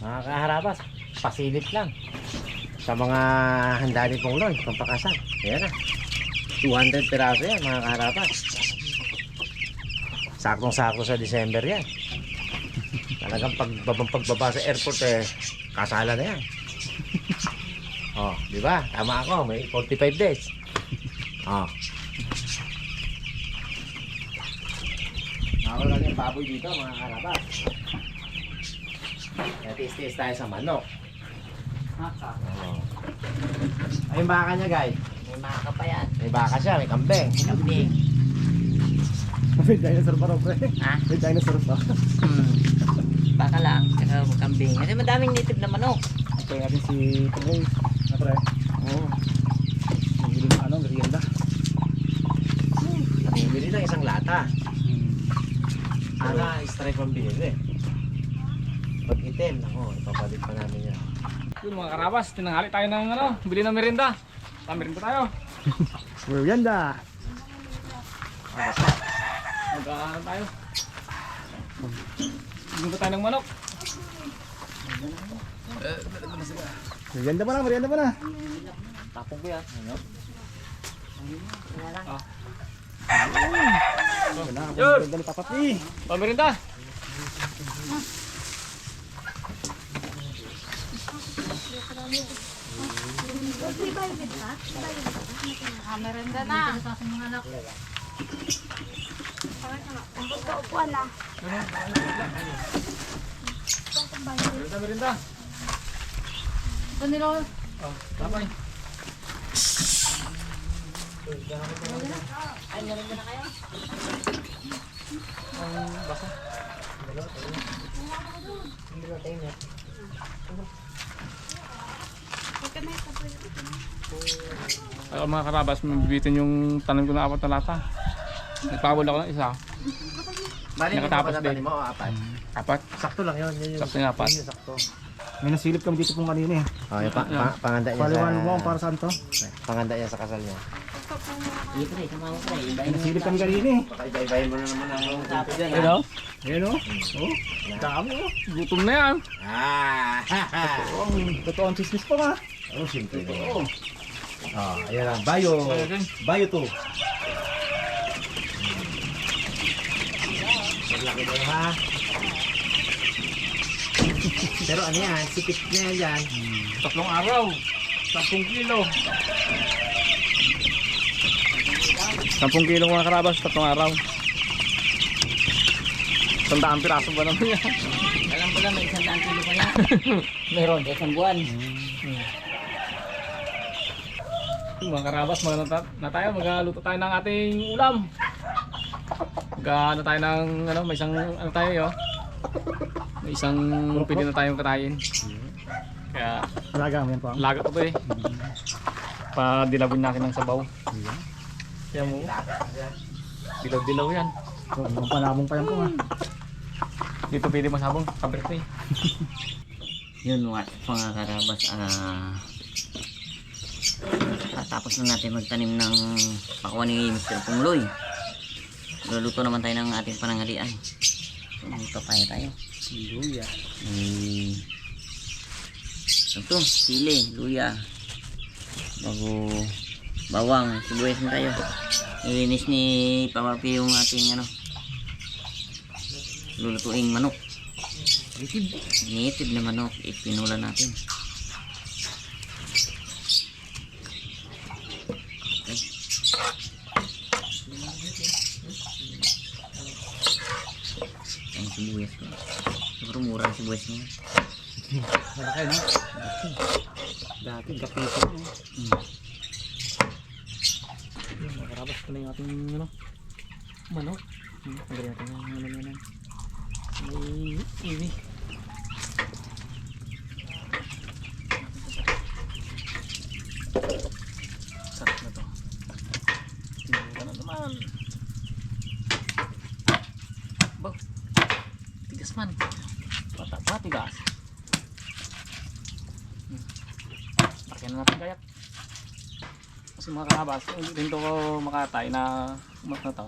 Mga kaharabas, pasilip lang. Sa mga handa ni Pong Loy, pampakasan. Ayan na. 200 piraso yan, mga kaharabas. Saktong-sakto sa December yan. Talagang pagbabang pagbaba sa airport eh, kasala na yan. Oh, di ba? Tama ako, may 45 days. Oh. Nakawala yung baboy dito, mga karabas. Kaya tiis-tiis tayo sa manok. Oh. Ay, yung baka niya, guys. May maka pa yan. May baka siya, may kambing. Kambing. May dinosaur pa raw, pre. Ha? May dinosaur pa. Hmm. Baka lang, saka kambing. Kasi madaming native na manok. Ito natin si Tumoy. Na pre. Oo. Nagili ng ano, merienda. Bumili ng isang lata. Ana, strike pang binili. Pag itim, ako, ipapalit pa namin yan. Yun mga karabas, tinanghali tayo ng ano, bili ng merinda. Tamirinda tayo. Merienda. Mag-aaral tayo. Bili tayo ng manok. Merienda pa na, merienda pa na. Tapong ko yan. Ano? Na, Yun. Pamirinda. Merenda na. Upuan na. Merinda, merinda. Ito nilo. Oh, tapay. Ay, merinda na kayo? Ang basa. Ay, mga karabas, mabibitin yung tanim ko na apat na lata. Nagpabol ako ng isa. Bali, Nakatapos din. mo, oh, apat. Apat. Sakto lang yun. yun, yun. Sakto yung apat. Yun yung sakto. May nasilip kami dito pong kanina eh. Oh, yung pa, pa, panganda niya Paliwanag mo sa... kung para saan to. Panganda niya sa kasal niya. Hindi pre, sumama pre. Iba May nasilip kami kanina eh. Baka iba-ibahin mo na naman ang tapos yan. Ano? Ayan o. Oh, dami o. Gutom na yan. Ah! Oh, ang totoo ang chismis pa nga. Oh, simple. Oo. Oh, ayan lang. Bayo. Bayo to. Maglaki na yun, ha? Pero ano yan, sipit na yan dyan. Tatlong araw. 10 kilo. 10 kilo mga karabas, tatlong araw. Tandaan piraso ba naman yan? Alam ko lang, may isang daan kilo pa yan. Meron, isang buwan. Mga karabas, mag na tayo, magluto tayo ng ating ulam. Mag ano tayo ng, ano, may isang, ano tayo yo. May isang pwede na tayong katayin. Kaya, Alaga mo yan po. laga ko to eh. Padilawin natin ng sabaw. Kaya mo, dilaw-dilaw yan. Ang panabong pa yan po nga. Dito pwede masabong, kabret eh. Yun mga, mga karabas, ah... tapos na natin magtanim ng pakuha ni Mr. Pungloy. Luluto naman tayo ng ating pananghalian. May papaya tayo. Luya. May... Ito, sili, luya. Bago bawang, sibuyas na tayo. Nilinis ni Pamapi yung ating ano lulutuing manok. Native. Native na manok. Ipinula natin. Okay. Ang sibuyas ko. Siguro mura ang sibuyas niya. Malaki no? Dati kapito. no? Yung karabas ko na yung ating ano, manok. Hmm, Tanggalin natin yung ano na yan. May iwi. Sarap na to. Tinura na naman. Baw. Tigas man. Bata pa, tigas. Hmm. Lagyan na natin kayak. Kasi mga karabas, hindi rin to makatay na umat na to.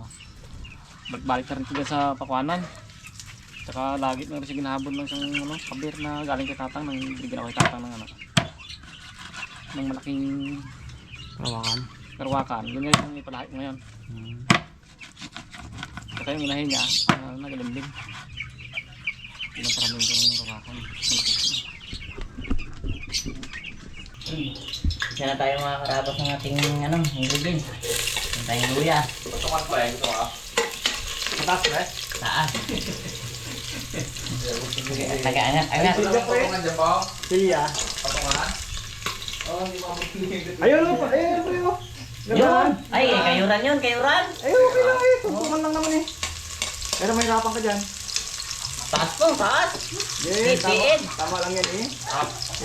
Bagbalik na rin sila sa pakuanan. Tsaka lagi na rin siya ginahabol ng isang ano, kabir na galing kay tatang nang bigyan ako kay tatang ng ano. Ng malaking Kawakan. karwakan. Yun nga yung ipalahit ngayon. Tsaka yung inahin niya, uh, nagalimlim. Yun ang paramin ko ng karwakan. Malaki siya. Isa na tayo mga karabas ng ating ano, ingredients. Yung tayong luya. Patukan pa yan. Ito ah. Mataas na eh. Taas. Taga-angat, angat. Patukan dyan pa. Silya. Patukan. Ayun o, ayun ayun. Yun. Ay, eh, kayuran yun, kayuran. Ayun, okay lang eh. Tuntungan lang naman eh. Pero may hirapan ka dyan. Taas po, taas. Yeah, tama, tama lang yan eh.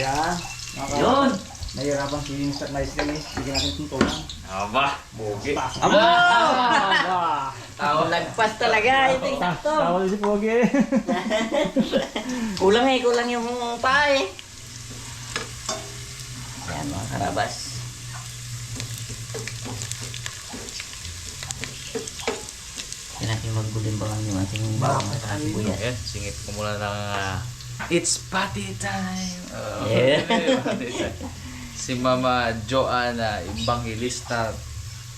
Yan. Mga kawakan. Yun. Nahihirapan si Mr. Nice lang eh. Bigyan natin tuntungan. Aba. Bugi. Abo! Ah, Tao lagpas talaga. Ito yung sakto. Tawal si Pogi. kulang eh, kulang yung paa eh. Yan mga karabas. Yan natin magbulimbangan yung ating bawang at sibuyas. Ayan, singit ko muna ng ah, It's party time! Oh, Yeah. party time. Si Mama Joanna Evangelista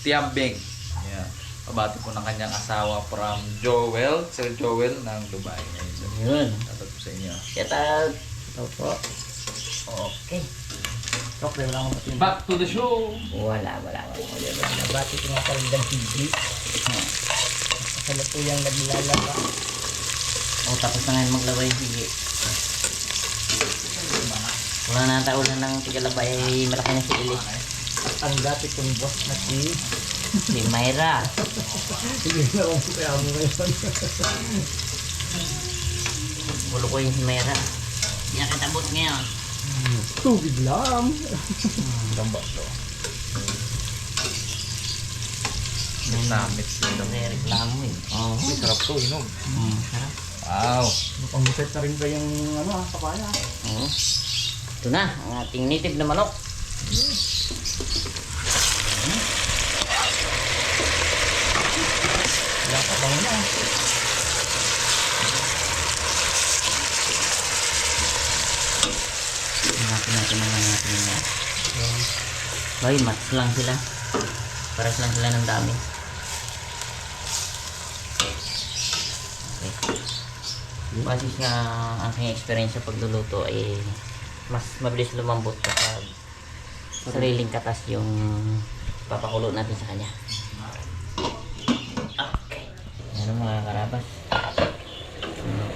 Tiambing. Ayan. Pabati po ng kanyang asawa from Joel, Sir Joel ng Dubai. Ayan, sir. Yun. Shoutout po sa inyo. Shout out. Opo. Okay. Okay, wala akong patin. Back to the show! Wala, wala, wala. wala, wala. Bati ko nga pala ng hindi. Sa luto yung naglalaba. Oh, tapos na ngayon maglabay. Sige. Wala na taulan ng tigalabay. Malaki na si Ili. Ang dati kong boss na si... Si Mayra. Sige na kung kaya mo ngayon. Bulo ko yung si Mayra. Hindi na kitabot ngayon. Tubig lang. Gamba to. May Namit sila. May reklamo eh. Oo. Uy, sarap to, inom. Mm, sarap. Wow! Panguset na rin ba yung ano ah, papaya? Oo. Ito na, ang ating native na manok. Wala pa bang na. Hanapin natin mga natin na. Bay, mats lang sila. Pares lang sila ng dami. Okay. Basis nga ang aking experience sa pagluluto ay mas mabilis lumambot kapag sariling katas yung papakulo natin sa kanya. Okay. Ano mga karabas?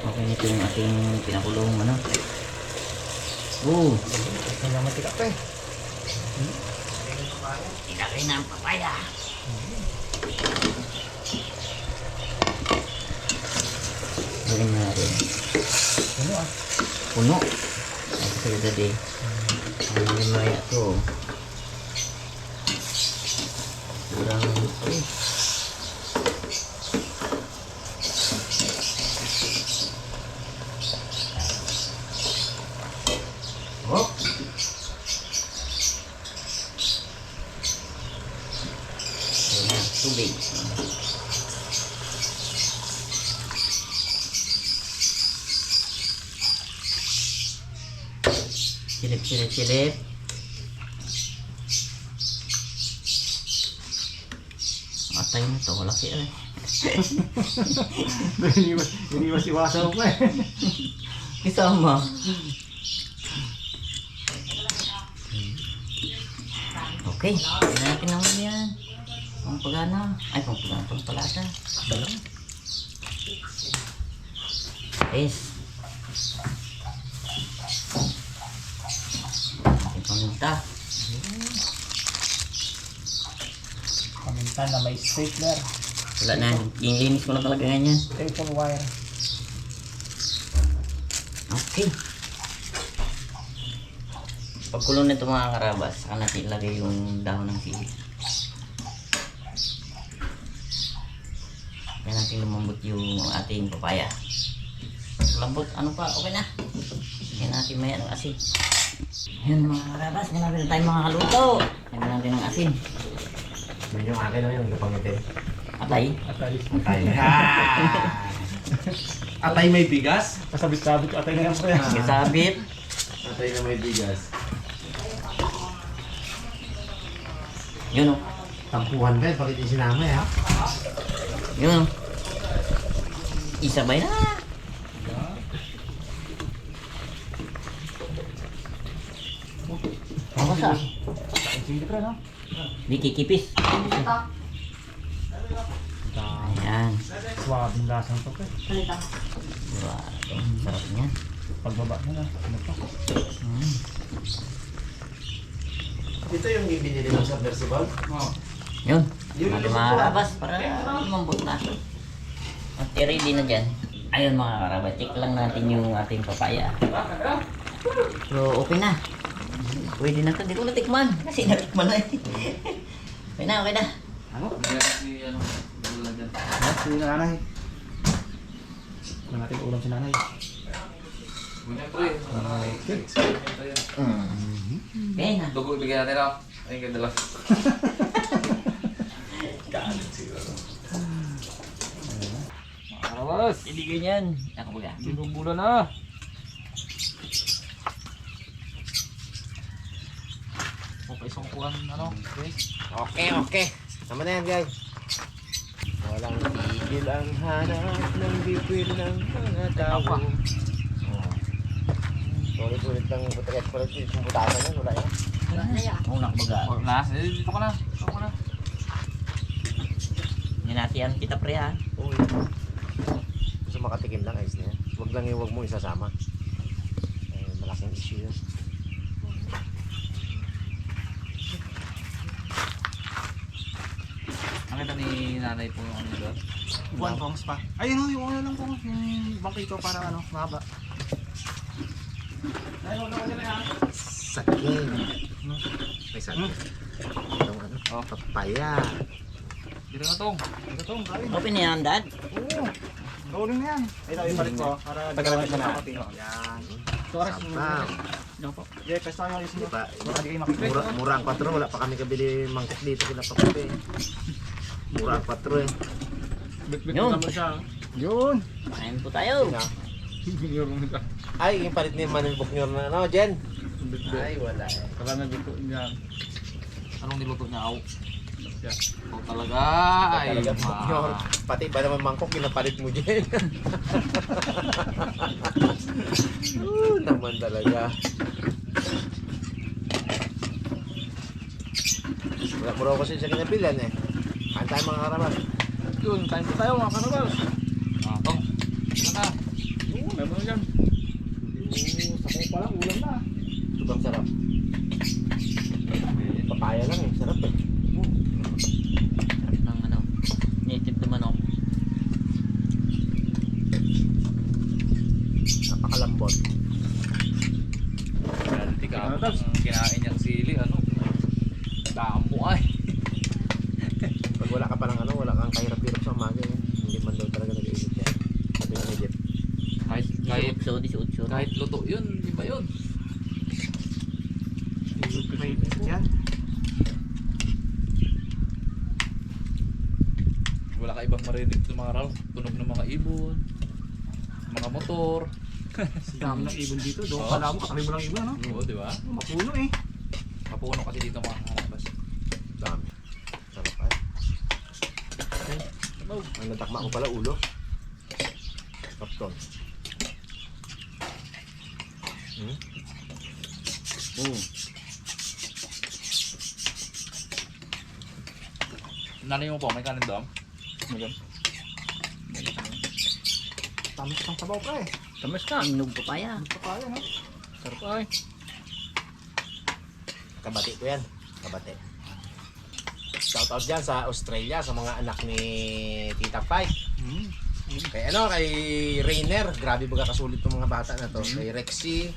Okay nito yung ating pinakulong ano. Oh, Ito na matika pa eh. Ilagay na ang papaya. Gawin na natin. Ano ah? Puno. Ay, kasi dati. Ang limaya to. Kurang eh. Oh. Ayan, tubig. Silip, silip, silip. Atay mo to, malaki eh. Iniwas, iniwas iwasan ko eh. Isama. Okay, natin naman yan. Pang pagana. Ay, pang pagana, pang palasa. Yes. Ating paminta. Paminta na may stapler. Wala na, ginilinis ko na talaga ganyan. Staple wire. Okay. Pagkulo nito mga karabas, saka natin ilagay yung dahon ng sili. Yan natin lumambot yung ating papaya. Lambot, ano pa, okay na. Yan natin may anong asin. Yan mga karabas, yan natin tayo mga kaluto. Yan natin ng asin. Yun yung akin na yung lupangitin. Atay. At alis. Tayo. Atay may bigas? Kasabit-sabit ko atay na yan pre. Kasabit. Atay na may bigas. Yun o. Tampuhan ka, bakit yung sinama ya? Yun o. Isabay na. Ako sa. Sige pre no. Di kikipis. Ayan. Suwabe yung lasang to pre. Diba? Sarap niyan. Pagbaba mo na. Ano pa? Ito yung binili ng submersible? Yun. Mga mga karabas para lumambot na. At ready na dyan. Ayun mga karabas, check lang natin yung ating papaya. So, okay na. Pwede na to. Hindi ko natikman. Kasi natikman na eh. okay na, okay na. Si ano, wala dyan. Sige na nanay. Kung natin ulam si nanay. Ganyan pre. Experiment tayo. Mm. Okay na. Dugo ibigay natin ako. Ayun ganda lang. Mga karabas. Hindi ganyan. Ako baga. Sinong bulan na. Okay, isang kuhan, ano, guys. Okay, okay. Tama na yan, guys. Walang tigil ang hanap ng bibig ng mga tao. Apa? Oh. Sulit-sulit lang yung butaket ko rin yung butakan yan, wala yan. Una ko baga. Oh, last. Eh, dito ka na. Dito ka na. Ninatian kita pre ha. Uy. Gusto makatikim lang, ayos na yan. Huwag lang yung huwag mo isasama. Eh, malaking issue yun. Nakita ni nanay po yung ano doon. Buwan pongs pa. Ayun o, yung ano lang po. Yung bangkito para ano, mahaba. Saging. May saging. Itong ano, Oh. papaya. Dito na tong. Ito to, kain. Open na yan, dad. Oo. Rolling na yan. Ito, ibalik ko. Para Tagalan ka na. Yan. Sabang. Yeah, kasi tayo yung Di ba? Baka di kayo makikita. Mura, mura ang 4, wala pa kami kabili mangkok dito kila papape. Mura ang 4 eh. Bit-bit Yun. naman siya. Yun. Kain po tayo. Mga Ay, yung palit ni Manil Buknyor na ano, Jen? bit-bit. Ay, wala eh. Karami bito niyan. Anong niluto niya? Aw. Yeah. Ikaw talaga. Ay, Talaga Buknyor. ma. Pati ba naman mangkok, pinapalit mo Jen? Oo, naman talaga. Wala mo raw kasi sa kinabilan eh. Kain tayo mga karaman. Yun, kain po tayo mga karabas. Tong. Dito na. Oo, meron yan. Oo, sa ko pa lang, ulam na. Sobrang sarap. Papaya lang eh, sarap eh. Ng ano, native na manok. Napakalambot. Ganti ka Ano, ako kinain niyang sili. Ano? Damo ay. Pag wala ka pa ng wala kang kahirap-hirap sa umaga eh. Hindi man daw talaga nag-iisip yan. Sabi ni Jeff. Kahit, kahit, 18, 18. kahit luto yun. Di ba yun? Yan. Wala ka ibang marinig sa mga raw. Tunog ng mga ibon. Mga motor. Sa dami ng ibon dito. Doon Oo. pala mo, katabi mo lang ibon, ano? Oo, di ba? Mapuno eh. Mapuno kasi dito mga harabas. Dami. Sarap ay. Ang natakma ko pala ulo. Kapton. Hmm? Boom. Nanay mo po, may kanin doon? Tamis ng sabaw pa eh. Tamis na. Inog papaya. Ito tayo, no? Sarap ay. Kabati ko yan. Kabati. Shout out dyan sa Australia, sa mga anak ni Tita Pai. Hmm. Kay ano, kay Rainer. Grabe baga kasulit ng mga bata na to. Kay Rexy,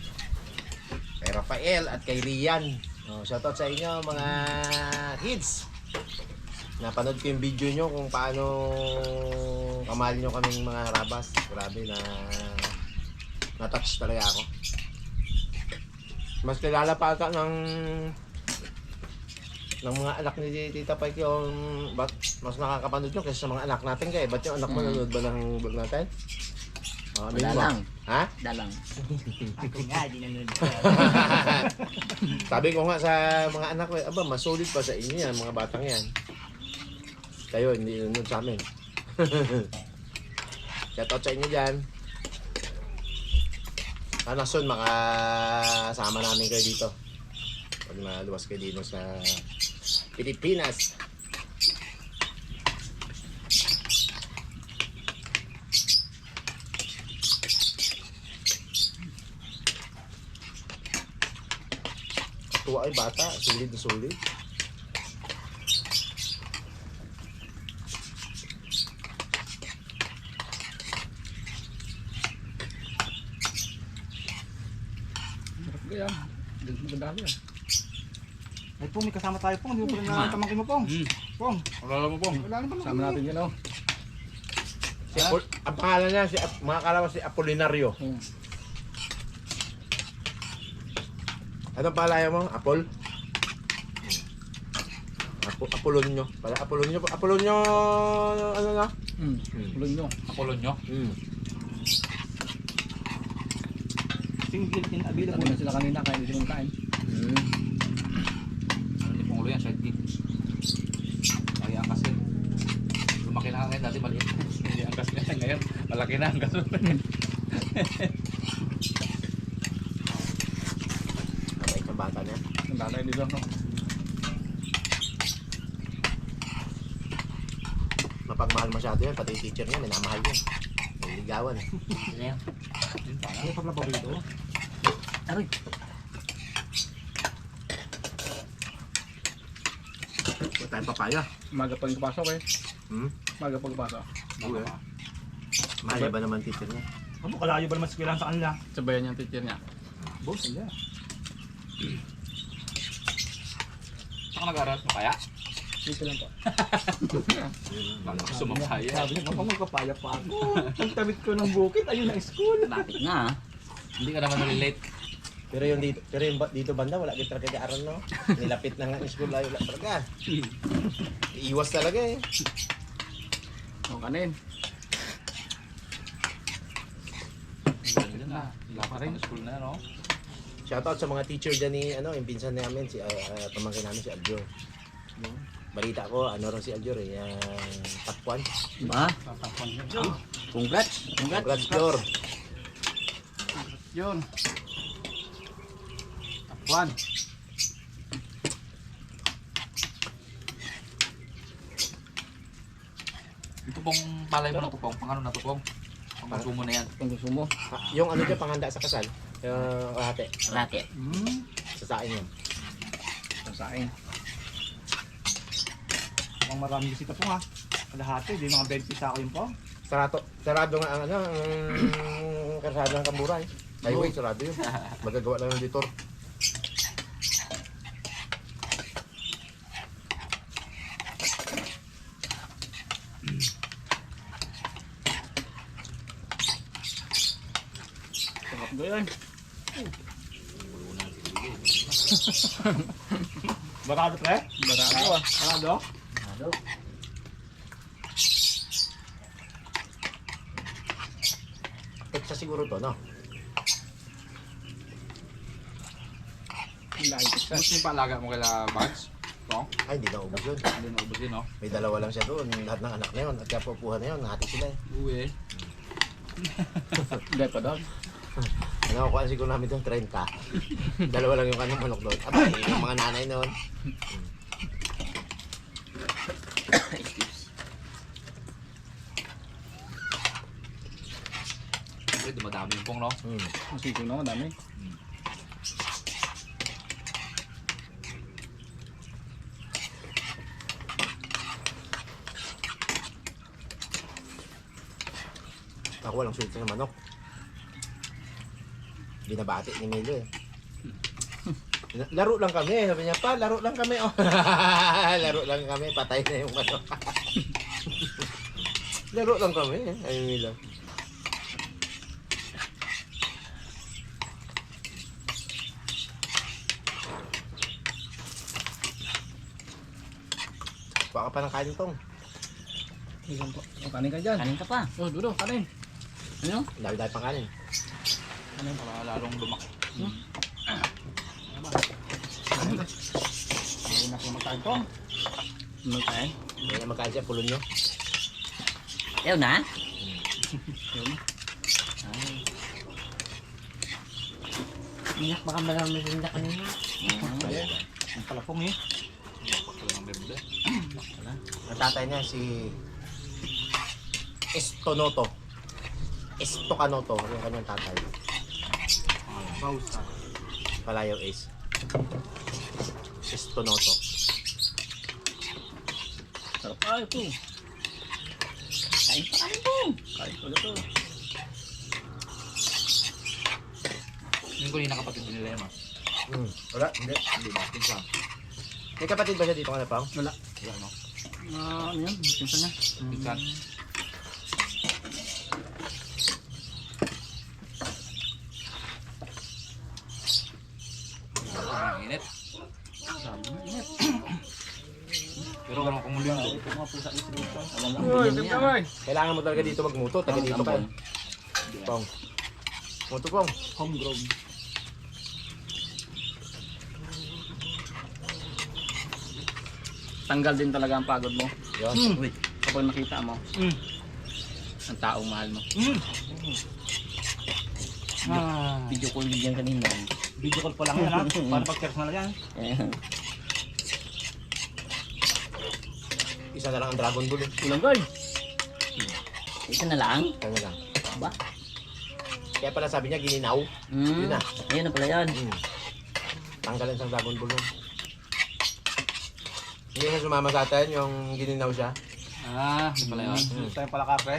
kay Rafael, at kay Rian. Oh, shout out sa inyo mga kids. Napanood ko yung video nyo kung paano kamahal nyo kaming mga rabas. Grabe na na-touch talaga ako. Mas kilala pa ata ng ng mga anak ni Tita Pike yung ba't mas nakakapanood nyo kaysa sa mga anak natin kaya ba't yung anak mo Mm. nanonood ba ng vlog natin? Oh, Wala lang. Ha? Dalang. Ako nga, di nanonood. Sabi ko nga sa mga anak ko, aba, mas solid pa sa inyo yan, mga batang yan. Kayo, hindi nunod sa amin. Shout out sa inyo dyan. Sana soon makasama namin kayo dito. Pag naluwas kayo dito sa Pilipinas. Tuwa ay bata, sulit na sulit. Ganyan. Maganda yan. Ay po, may kasama tayo po. Hindi mo pala na tamangkin mo po. Pong. Wala mo po. Wala naman. Sama natin yan oh. Si Apol- ang pangalan niya, si, Ap- mga kalawa si Apolinario. Hmm. Anong palaya mo? Apol? Apo, Apolonyo. Pala Apolonyo. Apolonyo, ano na? Hmm. Nyo. Apolon nyo. Hmm. Single in Sabi available. na sila kanina kaya hindi sila kain. Hmm. Ulo yan, sidekick. Kaya ang kasi. Lumaki na nga ngayon, dati maliit. Hindi ang kasi ngayon, ngayon, malaki na ang kaso. Mabait ang bata niya. Ang tatay dito. Mapagmahal masyado yan. Pati yung teacher niya, minamahal yan. May ligawan. eh. Sila yun. Ano pa ba dito? Aroy. Huwag tayong papaya. Maga pag pasok eh. Hmm? Maga pag pasok. Oo eh. Mahal ba naman teacher niya? Ano, kalayo ba naman sa kailangan sa kanila? Sabayan yung teacher niya. Boss, hindi. Saan ka nag-aaral? Makaya? Dito lang po. Sumapaya. Sabi niya, baka magpapaya pa ako. Ang tabit ko ng bukit, ayun ang school. Lapit na ah. Hindi ka naman nalilate. Pero yung dito, pero yung ba- dito banda, wala kita talaga aral no? Nilapit na nga yung school, layo lang talaga. Iiwas talaga eh. O kanin. Na. Lapat na school na, no? Shoutout sa mga teacher dyan ni, ano, yung pinsan namin, si, uh, uh, pamangkin namin si Aljur. Balita ko, ano rin si Aljur eh, yung top 1. Ba? Congrats. Congrats. Congrats, Jor. Yun. One. Ito pong palay mo na tupong. Pang ano na tupong? Pang konsumo na yan. Kung gusto mo. Ah, yung ano dyan, panghanda sa kasal, yung kahate, Lati. Hmm. sa sain yun. Sasain. Mukhang maraming bisita po ha. Kalahati, di mga 20 sa ako yun po. Sarado, sarado nga ang ano, ang karsada ng Kamburay. Highway, sarado yun. Magagawa lang ng detour. Sarap ko yan. Barado pre? Barako ah. Barado? Ano? Pizza siguro to, no? Gusto yung paalaga mo kaila Bugs? No? Ay, hindi na ubos yun. Hindi na ubos din, no? May dalawa lang siya doon. Lahat ng anak na yun. At kaya pupuhan na yun. Hati sila eh. Uwi. Hindi pa daw. Ano, kuha siguro namin doon 30. dalawa lang yung kanyang manok doon. Aba, eh, yung mga nanay noon. Excuse. Siyempre, dumadami yung pong, no? Hmm. Ang sisig na madami. Ako walang sweldo ng manok. Binabati ni Milo eh. Laro lang kami. Sabi niya, pa, laro lang kami. Oh. laro lang kami. Patay na yung manok. laro lang kami. Ay, Milo. Baka pa ng kanin tong. Isang po. Kanin ka dyan. Kanin ka pa. Oh, dudo, kanin. Ano? Dami-dami pang kanin. Ano yung para lalong lumaki. Hindi na kumakain. Ano tayo? Hindi na magkain siya, pulon nyo. Ayaw na? Iyak baka marami rinda kanina. Ang palapong eh. Ang tatay niya si Estonoto. Estocanoto, yung kanyang tatay. Pausa. Palayaw Ace. Estonoto. Sarap ay ito. Kain pa kain po. Kain ko na to. Yung ko yung nakapatid nila yun, ah. Hmm. Wala, hindi. Hindi ba? Pinsan. May kapatid ba siya dito ka na pang? Wala. Wala, no? Ah, ano yan? Pinsan niya. Pinsan. Ang init. Sabi na, init. Pero kung kumulim ko. Ito mga pusa ito dito. Alam mo, Eh. Kailangan mo talaga dito magmuto. Taga dito ka. Pong. Muto pong. Homegrown. Tanggal din talaga ang pagod mo. Yun. Uy, Kapag nakita mo. Mm. Ang taong mahal mo. Mm. Ah, video call din yan kanina. video call pa lang yan ha. Para pag-personal yan. Ayan. Isa na lang ang Dragon Ball. eh. Ulang guy. Isa na lang? Kanya lang. Ba? Kaya pala sabi niya gininaw. Hmm. Yun na. Ayun na pala yan. Hmm. Tanggalin sa Dragon Ball nun. Hindi siya sumama sa atin yung gininaw siya. Ah, hindi pala yun. Mm. Gusto yung palakakre.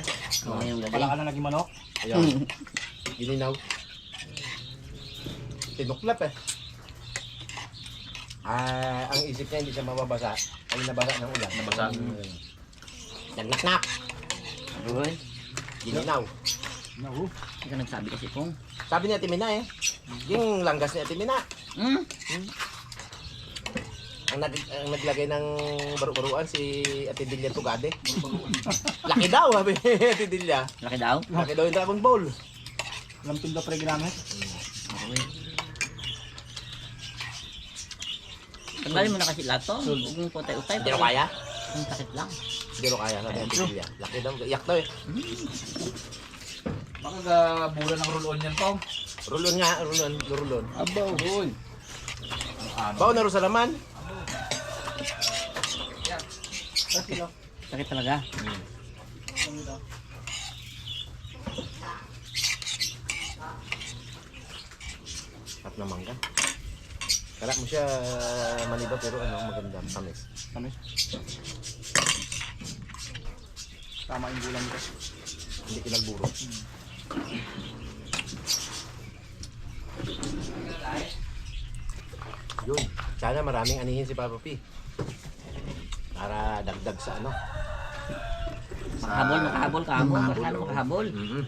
Oo, yung gabi. Pala ka na naging manok. Ayun. Gininaw. Tinuklap eh. Ah, ang isip niya hindi siya mababasa. Ay nabasa ng ulan. Nabasa. Mm. Uy, Gininaw. Hindi ka nagsabi kasi pong. Sabi ni Ate Mina eh. Yung langgas ni Ate Mina. Hmm? Ang, nag, ang naglagay ng baru-baruan si Ate Delia Tugade. Laki daw, sabi ni Ate Delia. Laki daw? Laki daw yung Dragon Ball. Alam tundo pa rin ginamit. Uy. Tanggalin mo na kasi lahat to. Huwag mong putay-utay. Hindi ko kaya. Ang sakit lang. Hindi ko kaya, sabi ni Ate Delia. Laki daw. Iyak daw eh. Baka gabulan ng roll-on yan, Tom. Rulon nga, rulon, rulon. Abaw. Uy. Ano? Bao na ro sa laman. Sakit talaga. At na mangga. Kala mo siya maniba pero ano, maganda, tamis. Kami. Tama yung gulang nito. Hindi kinagburo. Yun. Sana maraming anihin si Papa P. Para dagdag sa ano. Makahabol, makahabol, kahabol. Makahabol, Makahabol. Mm-hmm.